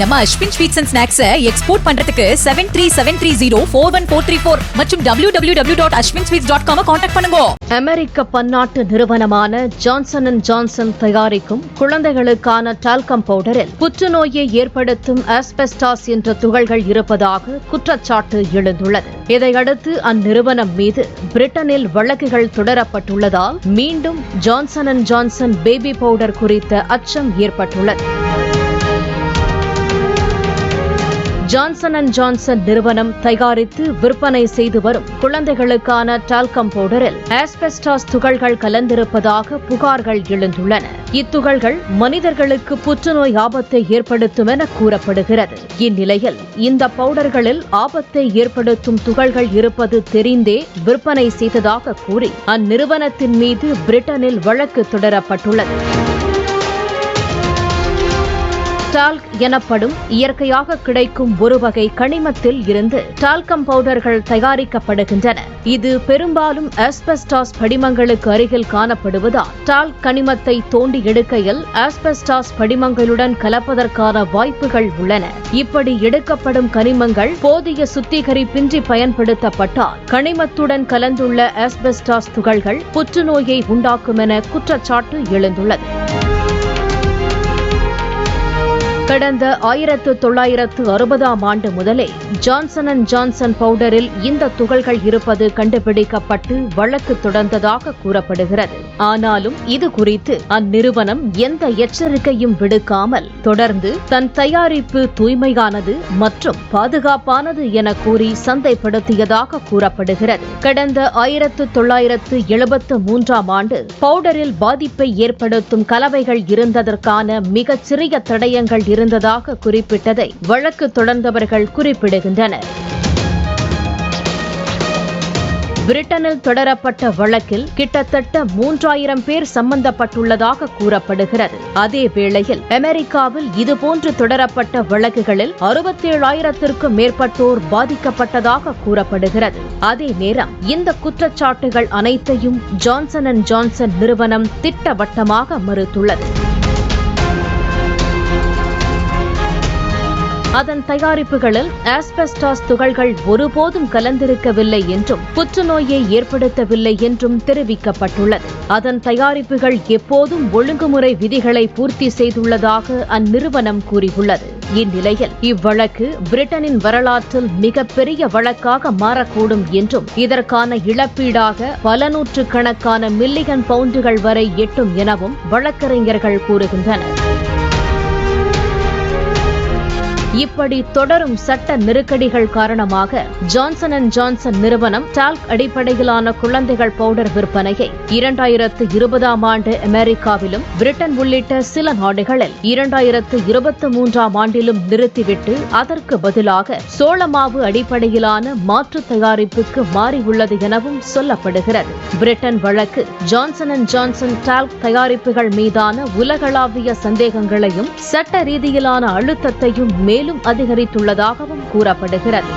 நம்ம Ashwin sweets and ஸ்நாக்ஸை export பண்றதுக்கு seven three seven three zero four one four three four மற்றும் W W W dot Ashwin sweets dot com contact பண்ணுங்க. அமெரிக்க பன்னாட்டு நிறுவனமான ஜான்சன் அண்ட் ஜான்சன் தயாரிக்கும் குழந்தைகளுக்கான டால்கம் பவுடரில் புற்றுநோயை ஏற்படுத்தும் ஆஸ்பெஸ்டாஸ் என்ற துகள்கள் இருப்பதாக குற்றச்சாட்டு எழுந்துள்ளது. இதையடுத்து அந்நிறுவனம் மீது பிரிட்டனில் வழக்குகள் தொடரப்பட்டுள்ளதால் மீண்டும் Johnson and Johnson baby powder குறித்த அச்சம் ஏற்பட்டுள்ளது. ஜான்சன் அண்ட் ஜான்சன் நிறுவனம் தயாரித்து விற்பனை செய்து வரும் குழந்தைகளுக்கான டால்கம் பவுடரில் ஆஸ்பெஸ்டாஸ் துகள்கள் கலந்திருப்பதாக புகார்கள் எழுந்துள்ளன. இத்துகள்கள் மனிதர்களுக்கு புற்றுநோய் ஆபத்தை ஏற்படுத்தும் என கூறப்படுகிறது. இந்நிலையில் இந்த பவுடர்களில் ஆபத்தை ஏற்படுத்தும் துகள்கள் இருப்பது தெரிந்தே விற்பனை செய்ததாக கூறி அந்நிறுவனத்தின் மீது பிரிட்டனில் வழக்கு தொடரப்பட்டுள்ளது. டால்க் எனப்படும் இயற்கையாக கிடைக்கும் ஒரு வகை கனிமத்தில் இருந்து டால்கம் பவுடர்கள் தயாரிக்கப்படுகின்றன. இது பெரும்பாலும் ஆஸ்பெஸ்டாஸ் படிமங்களுக்கு அருகில் காணப்படுவதால் டால்க் கனிமத்தை தோண்டி எடுக்கையில் ஆஸ்பெஸ்டாஸ் படிமங்களுடன் கலப்பதற்கான வாய்ப்புகள் உள்ளன. இப்படி எடுக்கப்படும் கனிமங்கள் போதிய சுத்திகரிப்பின்றி பயன்படுத்தப்பட்டால் கனிமத்துடன் கலந்துள்ள ஆஸ்பெஸ்டாஸ் துகள்கள் புற்றுநோயை உண்டாக்கும் என குற்றச்சாட்டு எழுந்துள்ளது. கடந்த ஆயிரத்து தொள்ளாயிரத்து அறுபதாம் ஆண்டு முதலே ஜான்சன் அண்ட் ஜான்சன் பவுடரில் இந்த துகள்கள் இருப்பது கண்டுபிடிக்கப்பட்டு வழக்கு தொடர்ந்ததாக கூறப்படுகிறது. ஆனாலும் இது குறித்து அந்நிறுவனம் எந்த எச்சரிக்கையும் விடுக்காமல் தொடர்ந்து தன் தயாரிப்பு தூய்மையானது மற்றும் பாதுகாப்பானது என கூறி சந்தைப்படுத்தியதாக கூறப்படுகிறது. கடந்த ஆயிரத்து தொள்ளாயிரத்து எழுபத்து மூன்றாம் ஆண்டு பவுடரில் பாதிப்பை ஏற்படுத்தும் கலவைகள் இருந்ததற்கான மிகச் சிறிய தடயங்கள் இருந்ததாக குறிப்பிட்டதை வழக்கு தொடர்ந்தவர்கள் குறிப்பிடுகின்றனர். பிரிட்டனில் தொடரப்பட்ட வழக்கில் கிட்டத்தட்ட மூன்றாயிரம் பேர் சம்பந்தப்பட்டுள்ளதாக கூறப்படுகிறது. அதே வேளையில் அமெரிக்காவில் இதுபோன்று தொடரப்பட்ட வழக்குகளில் அறுபத்தேழாயிரத்திற்கும் மேற்பட்டோர் பாதிக்கப்பட்டதாக கூறப்படுகிறது. அதே நேரம் இந்த குற்றச்சாட்டுகள் அனைத்தையும் ஜான்சன் அண்ட் ஜான்சன் நிறுவனம் திட்டவட்டமாக மறுத்துள்ளது. அதன் தயாரிப்புகளில் ஆஸ்பெஸ்டாஸ் துகள்கள் ஒருபோதும் கலந்திருக்கவில்லை என்றும் புற்றுநோயை ஏற்படுத்தவில்லை என்றும் தெரிவிக்கப்பட்டுள்ளது. அதன் தயாரிப்புகள் எப்போதும் ஒழுங்குமுறை விதிகளை பூர்த்தி செய்துள்ளதாக அந்நிறுவனம் கூறியுள்ளது. இந்நிலையில் இவ்வழக்கு பிரிட்டனின் வரலாற்றில் மிகப்பெரிய வழக்காக மாறக்கூடும் என்றும் இதற்கான இழப்பீடாக பல நூற்றுக்கணக்கான மில்லியன் பவுண்டுகள் வரை எட்டும் எனவும் வழக்கறிஞர்கள் கூறுகின்றனர். இப்படி தொடரும் சட்ட நெருக்கடிகள் காரணமாக ஜான்சன் அண்ட் ஜான்சன் நிறுவனம் டால்க் அடிப்படையிலான குழந்தைகள் பவுடர் விற்பனையை இரண்டாயிரத்து இருபதாம் ஆண்டு அமெரிக்காவிலும் பிரிட்டன் உள்ளிட்ட சில நாடுகளில் இரண்டாயிரத்து இருபத்தி மூன்றாம் ஆண்டிலும் நிறுத்திவிட்டு அதற்கு பதிலாக சோளமாவு அடிப்படையிலான மாற்று தயாரிப்புக்கு மாறியுள்ளது எனவும் சொல்லப்படுகிறது. பிரிட்டன் வழக்கு ஜான்சன் அண்ட் ஜான்சன் டால்க் தயாரிப்புகள் மீதான உலகளாவிய சந்தேகங்களையும் சட்ட ரீதியிலான அழுத்தத்தையும் மேலும் மேலும் அதிகரித்துள்ளதாகவும் கூறப்படுகிறது.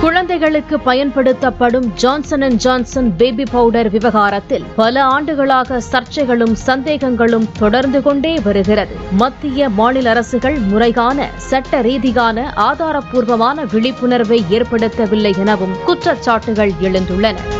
குழந்தைகளுக்கு பயன்படுத்தப்படும் Johnson and Johnson baby powder விவகாரத்தில் பல ஆண்டுகளாக சர்ச்சைகளும் சந்தேகங்களும் தொடர்ந்து கொண்டே வருகிறது. மத்திய மாநில அரசுகள் முறையான சட்ட ரீதியான ஆதாரப்பூர்வமான விழிப்புணர்வை ஏற்படுத்தவில்லை எனவும் குற்றச்சாட்டுகள் எழுந்துள்ளன.